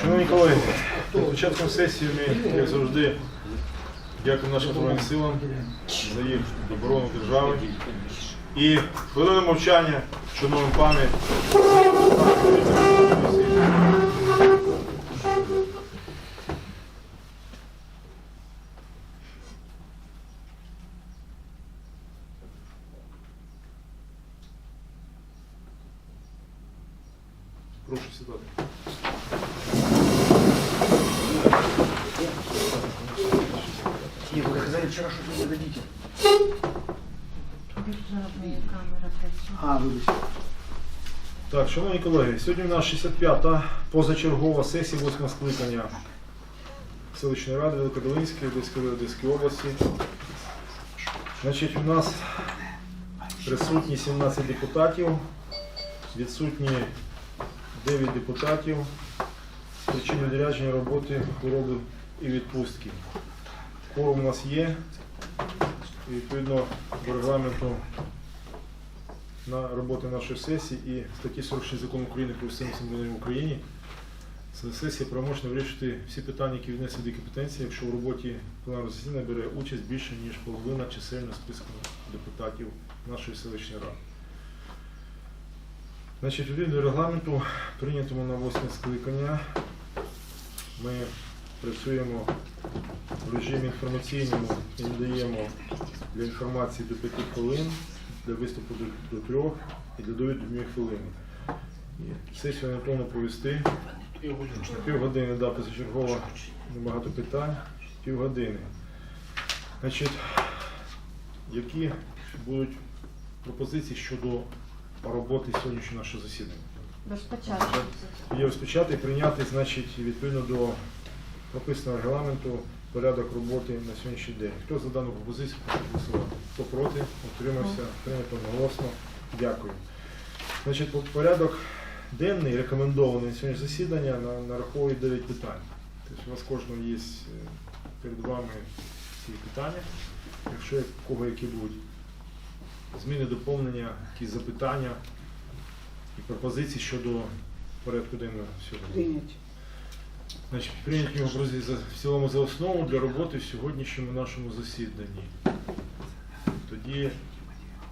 Шановні колеги, перед початком сесії ми, як завжди, дякуємо нашим Збройним силам за їх оборону держави. І хвилину мовчання, шановні пам'ять. Прошу сідати. Ні, ви казали вчора, що ви не дадите. Державна камера працює. А, вибачте. Так, шановні колеги, сьогодні у нас 65-та позачергова сесія 8 скликання селищної ради Великодолинської, Одеської Одеської області. Значить, у нас присутні 17 депутатів, відсутні 9 депутатів, причини відрядження роботи, хвороби і відпустки. Кворум у нас є, і відповідно до регламенту на роботу нашої сесії і статті 46 закону України про місцеве самоврядування в Україні. Сесія правомочна вирішити всі питання, які віднесені до компетенції, якщо в роботі пленарного засідання бере участь більше, ніж половина чисельного списку депутатів нашої селищної ради. Значить, відповідно регламенту, прийнятому на 8 скликання, ми працюємо в режимі інформаційному і надаємо для інформації до 5 хвилин, для виступу до, до 3 і для довіду до 2 хвилини. І сесію напевно провести півгодини, да, позачергово небагато питань, півгодини. Значить, які будуть пропозиції щодо роботи сьогоднішнього нашого засідання? Розпочати. Є розпочати і прийняти, значить, відповідно до прописаного регламенту порядок роботи на сьогоднішній день. Хто за дану пропозицію прошу голосувати? Хто проти? Утримався? Прийнято голосно. Дякую. Значить, порядок денний рекомендований на сьогодні засідання на, нараховує 9 питань. Тобто у вас кожного є е, перед вами ці питання. Якщо кого які будуть зміни, доповнення, якісь запитання і пропозиції щодо порядку денного сьогодні. Прийняті. Значить, прийняти його друзі, за, в цілому за основу для роботи в сьогоднішньому нашому засіданні. Тоді,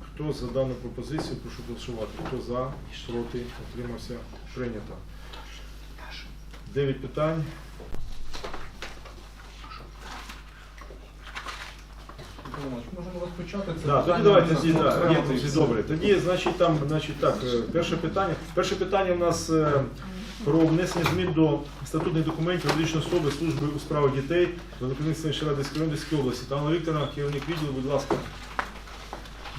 хто за дану пропозицію, прошу голосувати. Хто за, проти, утримався, прийнято. Дев'ять питань. Можемо розпочати це Да, тоді питання давайте на тоді, да, окремо тоді добре. Тоді, значить, там, значить, так, е, перше питання. Перше питання у нас е, про внесення змін до статутних документів юридичної особи служби у справах дітей Великомісної ради Скородської області. Там Вікторовна, керівник відділу, будь ласка,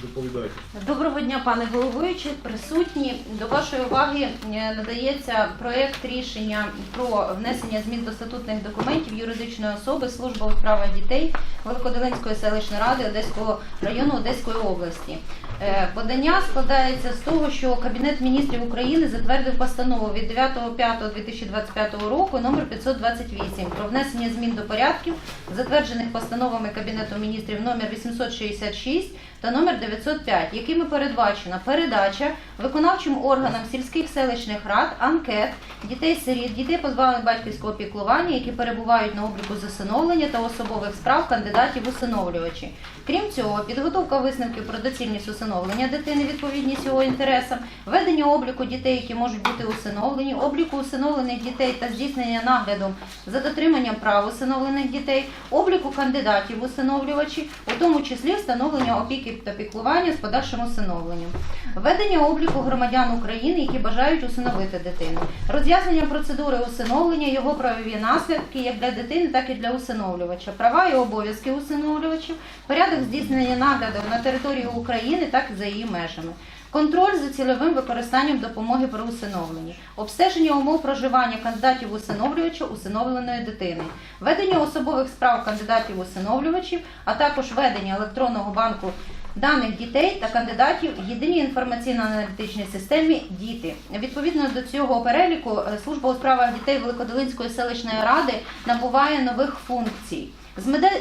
доповідайте. Доброго дня, пане головуючий, присутні. До вашої уваги е, надається проект рішення про внесення змін до статутних документів юридичної особи служби у справах дітей Великодолинської селищної ради Одеського району Одеської області. Е, Подання складається з того, що Кабінет міністрів України затвердив постанову від 9.5.2025 року номер 528 про внесення змін до порядків, затверджених постановами Кабінету міністрів номер 866 та номер 905, якими передбачена передача виконавчим органам сільських селищних рад анкет дітей-сиріт, дітей позбавлених батьківського піклування, які перебувають на обліку з усиновлення та особових справ кандидатів усиновлювачі. Крім цього, підготовка висновків про доцільність усиновлення дитини, відповідність його інтересам, ведення обліку дітей, які можуть бути усиновлені, обліку усиновлених дітей та здійснення нагляду за дотриманням прав усиновлених дітей, обліку кандидатів в усиновлювачі, у тому числі встановлення опіки та піклування з подальшим усиновленням, ведення обліку громадян України, які бажають усиновити дитину, роз'яснення процедури усиновлення, його правові наслідки як для дитини, так і для усиновлювача, права і обов'язки усиновлювачів, порядок здійснення нагляду на території України, так за її межами. Контроль за цільовим використанням допомоги при усиновленні, обстеження умов проживання кандидатів усиновлювача усиновленої дитини, ведення особових справ кандидатів усиновлювачів, а також ведення електронного банку даних дітей та кандидатів в єдиній інформаційно-аналітичній системі Діти. Відповідно до цього переліку, е, служба у справах дітей Великодолинської селищної ради набуває нових функцій.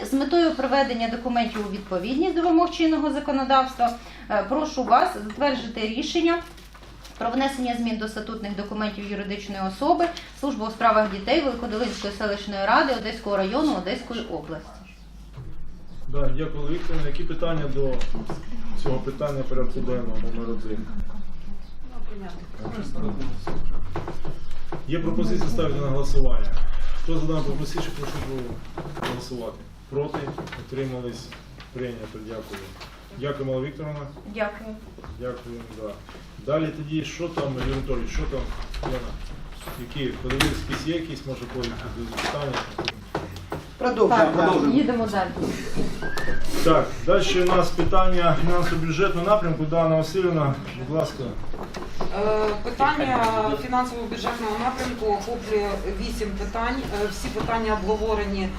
З метою приведення документів у відповідність до вимог чинного законодавства, е, прошу вас затвердити рішення про внесення змін до статутних документів юридичної особи служба у справах дітей Великодолинської селищної ради Одеського району Одеської області. Да, дякую, Вікторівна. Які питання до цього питання порядку денного номер один? Є пропозиція ставити на голосування. Хто за дану пропозицію, прошу голосувати. Проти? Утримались? Прийнято. Дякую. Дякую, Мала Вікторовна. Дякую. Дякую. Да. Далі тоді, що там, Юрій Анатолійович, що там? Яна? Які подивилися, якісь є якісь, може, повідки, питання? Продовжуємо, продовжуємо. їдемо далі. Так, далі у нас питання фінансово-бюджетного напрямку. Дана Васильівна, будь ласка. Е, Питання фінансово-бюджетного напрямку охоплює вісім питань. Е, Всі питання обговорені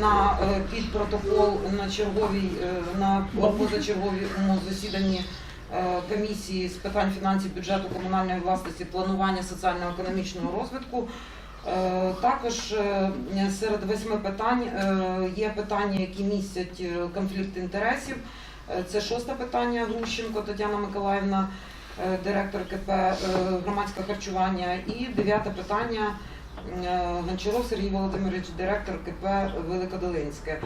на е, під протокол на черговій на позачерговому засіданні комісії з питань фінансів, бюджету, комунальної власності, планування соціально-економічного розвитку. Також серед восьми питань є питання, які містять конфлікт інтересів. Це шосте питання Грущенко Тетяна Миколаївна, директор КП е, громадське харчування. І дев'яте питання е, Гончаров Сергій Володимирович, директор КП Великодолинське. Е,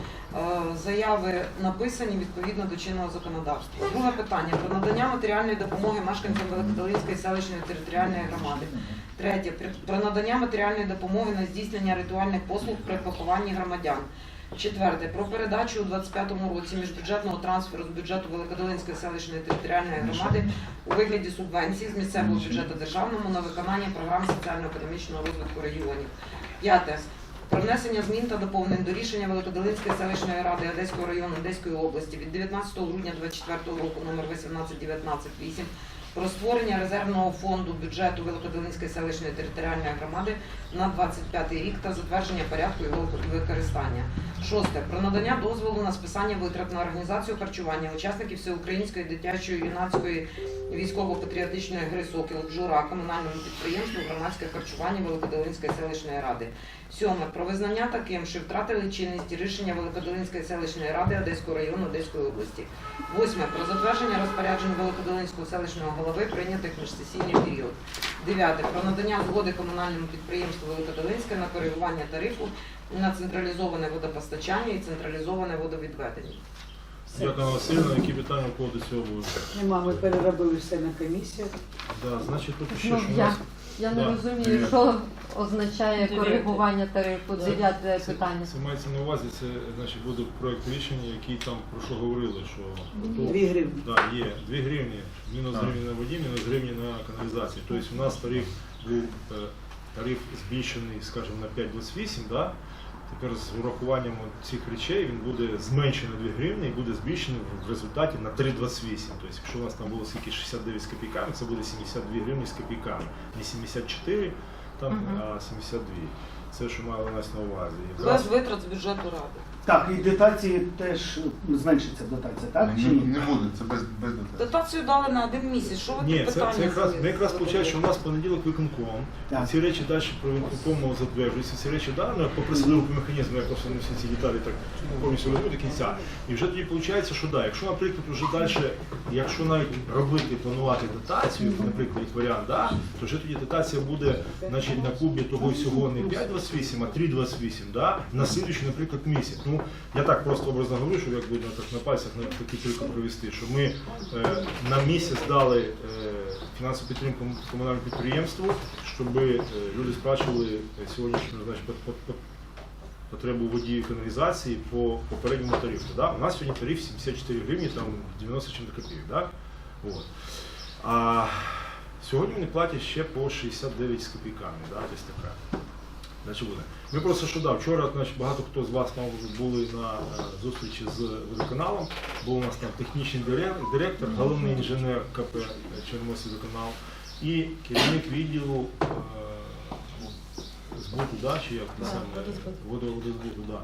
Заяви написані відповідно до чинного законодавства. Друге питання про надання матеріальної допомоги мешканцям Великодолинської селищної територіальної громади. Третє про надання матеріальної допомоги на здійснення ритуальних послуг при похованні громадян. Четверте про передачу у 25-му році міжбюджетного трансферу з бюджету Великодолинської селищної територіальної громади у вигляді субвенції з місцевого бюджету державному на виконання програм соціально-економічного розвитку регіонів. П'яте про внесення змін та доповнень до рішення Великодолинської селищної ради Одеського району Одеської області від 19 грудня 2024 року номер 18198 про створення резервного фонду бюджету Великодолинської селищної територіальної громади на 25 рік та затвердження порядку його використання. Шосте про надання дозволу на списання витрат на організацію харчування учасників всеукраїнської дитячої юнацької військово-патріотичної гри Сокіл Джура комунальному підприємству громадське харчування Великодолинської селищної ради. Сьоме про визнання таким, що втратили чинність рішення Великодолинської селищної ради Одеського району Одеської області. Восьме про затвердження розпоряджень Великодолинського селищного голови прийнятих в міжсесійний період. Дев'яте про надання згоди комунальному підприємству Великодолинське на коригування тарифу на централізоване водопостачання і централізоване водовідведення. Дякую, Васильівна. Які питання у кого до цього будуть? Нема, ми переробили все на комісіях. Да, значить, тут ще Ну, у я, нас. я Да. не розумію, Дев'яте. що означає Дев'яте. коригування тарифу, дев'яте Це, питання. це мається на увазі, це значить буде проект рішення, який там про що говорили, що ото- Дві гривні. Да, є 2 гривні, мінус гривні на воді, мінус гривні на каналізацію. Тобто у нас тариф був е, тариф збільшений, скажімо, на 5,28, да? Тепер з урахуванням цих речей він буде зменшений 2 гривні і буде збільшений в результаті на 3,28. Тобто, якщо у нас там було скільки 69 з копійками, це буде 72 гривні з копійками. Не 74, там, а 72. Це що мало нас на увазі. Без витрат з бюджету ради. Так, і дотації теж зменшиться дотація, так? Чи Не, ні? не буде, це без, без дотації. Дотацію дали на один місяць. Що ви Ні, тут це, питання це якраз, ми якраз виходить, що у нас понеділок виконком. Так. Ці речі далі про виконкому затверджуються. Ці речі да, ну, по присадовому механізму, я просто не всі ці деталі так повністю розумію до кінця. І вже тоді виходить, що да, якщо, наприклад, вже далі, якщо навіть робити, планувати дотацію, наприклад, як варіант, да, то вже тоді дотація буде значить, на кубі того всього не 5,28, а 3,28, да, на слідуючий, наприклад, місяць. Я так просто образно говорю, щоб якби ну, так на пальцях на такі тільки провести, що ми е, на місяць дали е, фінансову підтримку комунальному підприємству, щоб е, люди сплачували е, сьогоднішню значить, по- по- по- потребу воді каналізації по попередньому тарифу. Да? У нас сьогодні тариф 74 гривні, там 90 чим копійок. Да? От. А сьогодні вони платять ще по 69 з копійками. Да? Тобто така. Значить, буде. Ми просто що да, вчора значить, багато хто з вас там були на е, зустрічі з водоканалом. Був у нас там технічний директор, головний інженер КП Чорноморський водоканал і керівник відділу е, збуту, да, чи як це саме водо- водозбуту, да.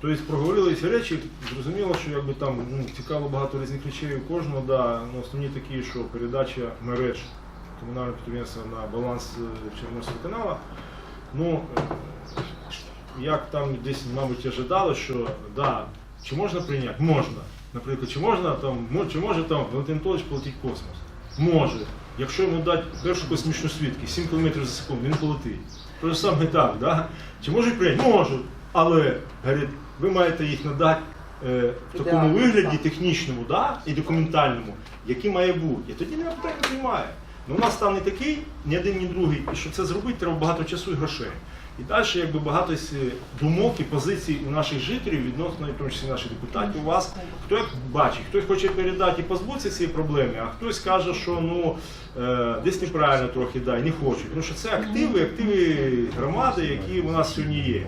Тобто проговорили ці речі, зрозуміло, що якби там ну, цікаво багато різних речей у кожного, да, ну, основні такі, що передача мереж комунального підприємства на баланс е, Чорноморського каналу. Ну, е, як там десь, мабуть, ожидали, що да, чи можна прийняти? Можна. Наприклад, чи можна там, чи може там Валентин Анатолійович полетіть в космос? Може. якщо йому дати першу космічну свідкість 7 км за секунду, він полетить. Те ж саме так, да? Чи можуть прийняти? Можуть. Але говорить, ви маєте їх надати е, в такому вигляді технічному да, і документальному, який має бути. І тоді не питання не приймає. Ну, у нас став не такий, ні один, ні другий. І щоб це зробити, треба багато часу і грошей. І далі якби багато думок і позицій у наших жителів відносно, в тому числі наших депутатів, у вас, хто як бачить, хтось хоче передати і позбутися цієї проблеми, а хтось каже, що ну е, десь неправильно трохи да, і не хочуть. Тому що це активи, активи громади, які у нас сьогодні є.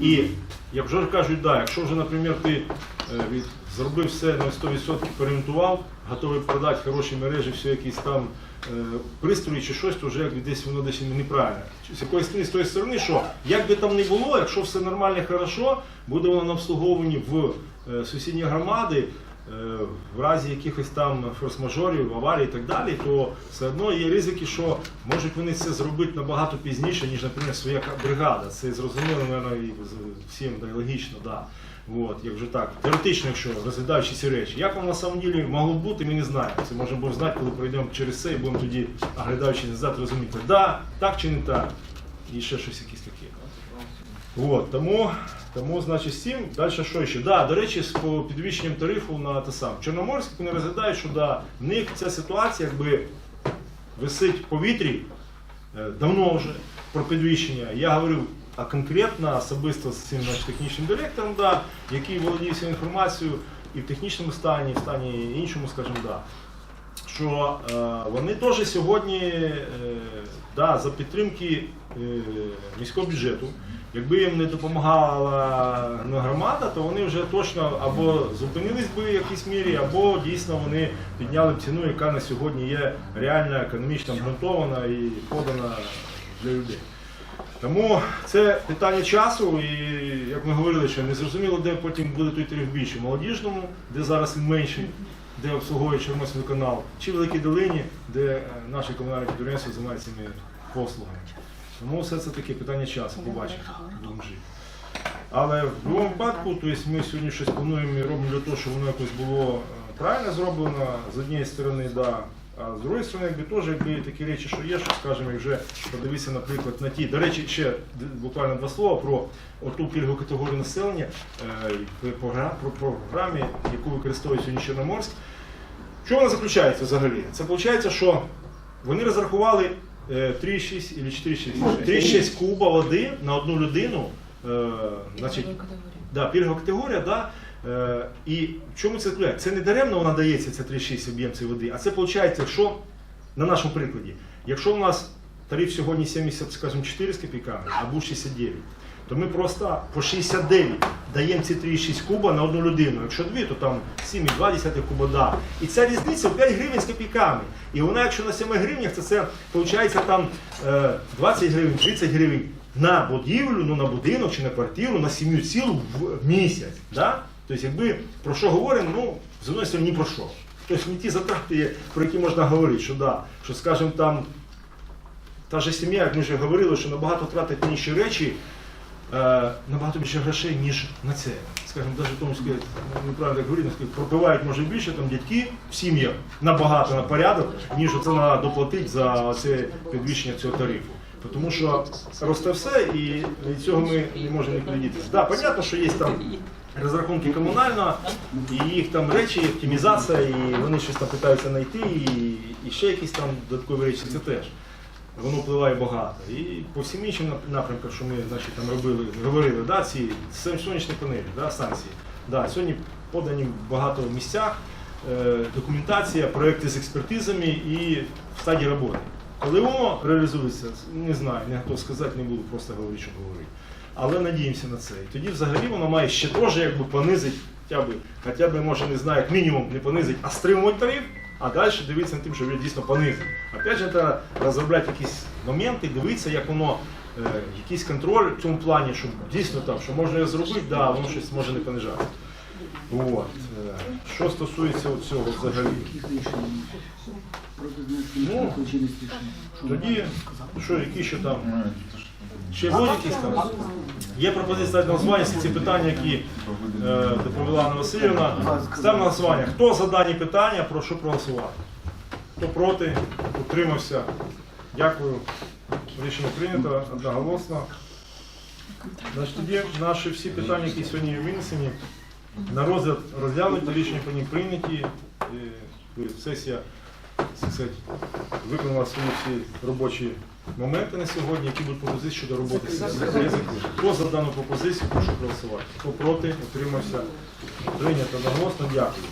І як вже кажуть, да, якщо вже, наприклад, ти е, від, зробив все на 100% перемонтував, готовий продати хороші мережі, все якісь там е, пристрої чи щось, то вже десь воно десь неправильно. З якоїсь сторони, з тої сторони, що як би там не було, якщо все нормально хорошо, буде воно на обслуговуванні в е, сусідні громади. Е, В разі якихось там форс-мажорів, аварій і так далі, то все одно є ризики, що можуть вони це зробити набагато пізніше, ніж, наприклад, своя бригада. Це зрозуміло, мабуть, всім да, логічно, да. От, як вже так, теоретично, якщо розглядаючи ці речі. Як воно на самом ділі могло бути, ми не знаємо. Це будемо знати, коли пройдемо через це і будемо тоді, оглядаючи назад, розуміти, да, так чи не так. І ще щось якісь таке. От, тому, тому, значить, з цим, далі що ще? Да, до речі, з підвищенням тарифу на те саме. Чорноморськ вони розглядають, що да, в них ця ситуація якби висить в повітрі е, давно вже про підвищення. Я говорив а конкретно особисто з цим значить, технічним директором, да, який володіє всю інформацією і в технічному стані, і в стані іншому, скажімо, да, що е, вони теж сьогодні е, да, за підтримки е, міського бюджету. Якби їм не допомагала громада, то вони вже точно або зупинились би в якійсь мірі, або дійсно вони підняли б ціну, яка на сьогодні є реально економічно обґрунтована і подана для людей. Тому це питання часу, і як ми говорили, що не зрозуміло, де потім буде той тариф більше молодіжному, де зараз він менший, де обслуговує Чорноморський канал, чи в Великій Долині, де наше наші комунальні підприємства займаються цими послугами. Тому все це таке питання часу, побачимо. Але в будь-якому випадку, тобто ми сьогодні щось плануємо і робимо для того, щоб воно якось було е, правильно зроблено з однієї сторони, да. А з другої сторони, якби теж якби такі речі, що є, що скажімо, вже подивитися, наприклад, на ті. До речі, ще буквально два слова про оту пільгову категорію населення е, про, програмі, яку використовує сьогодні Чорноморськ. Що вона заключається взагалі? Це виходить, що вони розрахували е, 3,6 или 4,6 3,6 куба води на одну людину. Е, значить, да, пільгова категорія, да, е, і в чому це заключається? Це не даремно вона дається, це 3,6 об'єм цієї води, а це виходить, що на нашому прикладі, якщо у нас тариф сьогодні 70, скажімо, 4 з копійками, або 69, то ми просто по 69 даємо ці 3,6 куба на одну людину. Якщо дві, то там 7,2 куба да. І ця різниця в 5 гривень з копійками. І вона, якщо на 7 гривнях, то це виходить там е, 20 гривень, 30 гривень на будівлю, ну на будинок чи на квартиру, на сім'ю цілу в місяць. Да? Тобто, якби про що говоримо, ну, з ні про що. Тобто не ті затрати, про які можна говорити, що да, що, скажімо, там та ж сім'я, як ми вже говорили, що набагато тратить інші речі, е, набагато більше грошей, ніж на це. Скажімо, навіть тому сказати, неправильно говорити, пропивають може більше там дядьки в сім'ях набагато на порядок, ніж це треба доплатити за це підвищення цього тарифу. Тому що росте все, і від цього ми не можемо нікуди дітися. Так, да, понятно, що є там розрахунки комунального, і їх там речі, оптимізація, і вони щось там питаються знайти, і, і ще якісь там додаткові речі, це теж. Воно впливає багато. І по всім іншим напрямкам, що ми значить, там робили, говорили, да, ці сонячні панелі, да, станції. Да, сьогодні подані в багато місцях е, документація, проекти з експертизами і в стадії роботи. Коли воно реалізується, не знаю, не готов сказати, не буду просто говорити, що говорити. Але надіємося на це. І тоді взагалі воно має ще теж якби понизити, хоча б, може, не знаю, як мінімум не понизить, а стримувати тариф, а далі дивитися над тим, що він дійсно понизить. Опять же, треба розробляти якісь моменти, дивитися, як воно, е, якийсь контроль в цьому плані, щоб дійсно там, що можна зробити, да, воно щось може не понижати. От. е, Що стосується цього взагалі. Ну. Що Тоді, що, які ще там? Ще будуть якісь там? Є пропозиція на голосування, всі ці питання, які е, доповіла Анна Васильівна. Ставимо на голосування. Хто за дані питання, прошу проголосувати. Хто проти, утримався. Дякую. Рішення прийнято одноголосно. Значить, тоді наші всі питання, які сьогодні винесені, на розгляд розглянуті, рішення по ним прийняті. Е, Сесія сказати, виконала свої всі робочі моменти на сьогодні, які будуть пропозиції щодо роботи сесії. Хто за дану пропозицію, прошу проголосувати. Хто проти, утримався. Прийнято наголосно. Дякую.